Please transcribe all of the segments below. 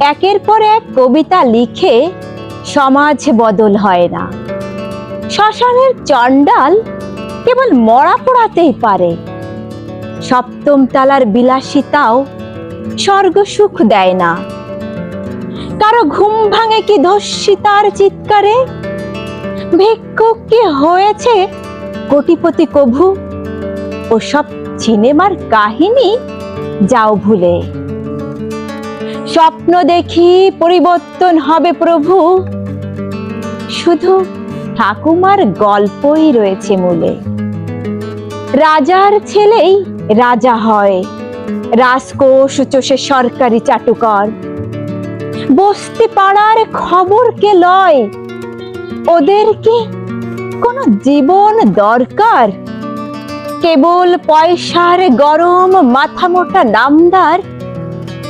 একের পর এক কবিতা লিখে সমাজ বদল হয় না। শ্মশানের চণ্ডাল কেবল মরা পোড়াতেই পারে। সপ্তম তালার বিলাসিতাও স্বর্গ সুখ দেয় না। কারও ঘুম ভাঙে কি ধর্ষিতার চিৎকারে? ভিক্ষুক কি হয়েছে? কোটিপতি কভু ও সব সিনেমার কাহিনী যাও ভুলে। স্বপ্ন দেখি পরিবর্তন হবে প্রভু। শুধু ঠাকুমার গল্পই রয়েছে মূলে। রাজার ছেলেই রাজা হয়। রাজকোষ চষে সরকারি চাটুকর। বস্তি পাড়ার খবর কে লয়? ওদের কি কোনো জীবন দরকার? কেবল পয়সার গরম মাথা মোটা নামদার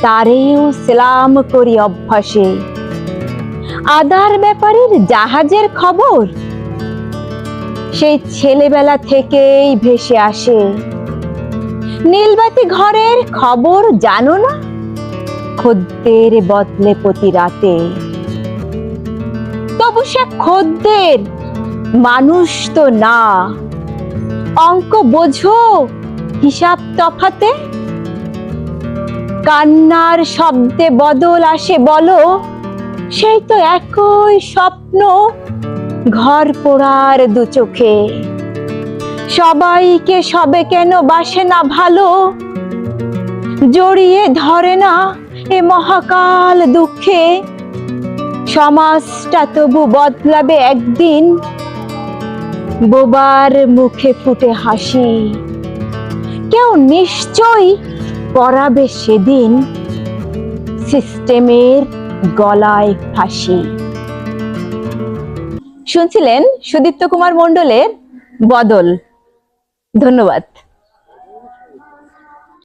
তারেও সেলাম করি অভ্যাসে। আদার ব্যাপারের জাহাজের খবর? সেই ছেলেবেলা থেকেই ভেসে আসে। নীলবাতি ঘরের খবর জানো না? খদ্দের বদলে প্রতি রাতে। তবু সে খদ্দের মানুষ তো না। অঙ্ক বোঝো হিসাব তফাতে? কান্নার শব্দে বদল আসে, বলো, সেই তো একই স্বপ্ন ঘর পোড়ার দু চোখে। সবাইকে সবে কেন বাসে না ভালো? জড়িয়ে ধরে না এ মহাকাল দুঃখে? সমাজটা তবু বদলাবে একদিন। বোবার মুখে ফুটে হাসি। কেউ নিশ্চয়ই পরাবে সেদিন সিস্টেমের গলায় ফাঁসি। শুনছিলেন সুদীপ্ত কুমার মণ্ডলের বদল। ধন্যবাদ।